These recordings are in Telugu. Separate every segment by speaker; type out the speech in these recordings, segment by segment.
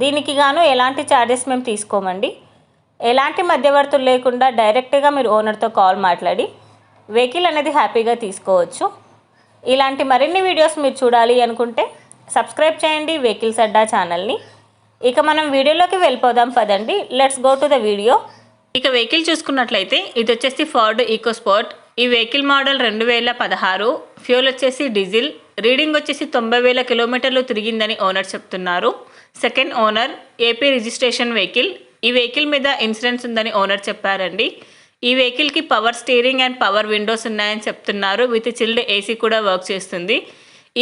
Speaker 1: దీనికి గాను ఎలాంటి ఛార్జెస్ మేము తీసుకోమండి. ఎలాంటి మధ్యవర్తులు లేకుండా డైరెక్ట్గా మీరు ఓనర్తో కాల్ మాట్లాడి వెహికల్ అనేది హ్యాపీగా తీసుకోవచ్చు. ఇలాంటి మరిన్ని వీడియోస్ మీరు చూడాలి అనుకుంటే సబ్స్క్రైబ్ చేయండి వెహికల్స్ అడ్డా ఛానల్ని ఇక మనం వీడియోలోకి వెళ్ళిపోదాం పదండి. Let's go to the video ఇక వెహికల్ చూసుకున్నట్లయితే ఇది వచ్చేసి ఫార్డ్ ఈకోస్పోర్ట్ ఈ వెహికల్ మోడల్ రెండు వేల పదహారు. ఫ్యూల్ వచ్చేసి డీజిల్. రీడింగ్ వచ్చేసి తొంభై వేల కిలోమీటర్లు తిరిగిందని ఓనర్ చెప్తున్నారు. Second owner AP registration vehicle. ఈ వెహికల్ మీద ఇన్సూరెన్స్ ఉందని ఓనర్ చెప్పారండి. ఈ వెహికల్కి power steering and power windows ఉన్నాయని చెప్తున్నారు. విత్ చిల్డ్ ఏసీ కూడా వర్క్ చేస్తుంది.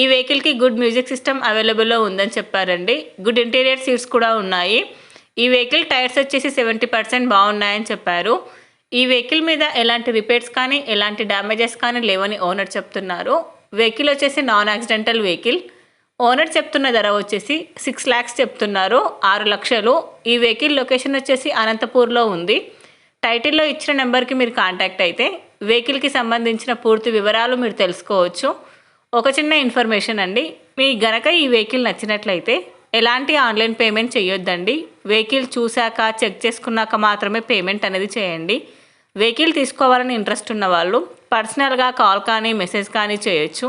Speaker 1: ఈ వెహికల్కి గుడ్ మ్యూజిక్ సిస్టమ్ అవైలబుల్లో ఉందని చెప్పారండి. గుడ్ ఇంటీరియర్ సీట్స్ కూడా ఉన్నాయి. ఈ వెహికల్ టైర్స్ వచ్చేసి సెవెంటీ పర్సెంట్ బాగున్నాయని చెప్పారు. ఈ వెహికల్ మీద ఎలాంటి రిపేర్స్ కానీ ఎలాంటి డ్యామేజెస్ కానీ లేవని ఓనర్ చెప్తున్నారు. వెహికల్ వచ్చేసి నాన్ యాక్సిడెంటల్ వెహికల్. ఓనర్ చెప్తున్న ధర వచ్చేసి సిక్స్ ల్యాక్స్ చెప్తున్నారు ఆరు లక్షలు. ఈ వెహికల్ లొకేషన్ వచ్చేసి అనంతపూర్లో ఉంది. టైటిల్లో ఇచ్చిన నెంబర్కి మీరు కాంటాక్ట్ అయితే వెహికల్కి సంబంధించిన పూర్తి వివరాలు మీరు తెలుసుకోవచ్చు. ఒక చిన్న ఇన్ఫర్మేషన్ అండి మీ గనక ఈ వెహికల్ నచ్చినట్లయితే ఎలాంటి ఆన్లైన్ పేమెంట్ చేయొద్దండి. వెహికల్ చూశాక చెక్ చేసుకున్నాక మాత్రమే పేమెంట్ అనేది చేయండి. వెహికల్ తీసుకోవాలని ఇంట్రెస్ట్ ఉన్న వాళ్ళు పర్సనల్గా కాల్ కానీ మెసేజ్ కానీ చేయొచ్చు.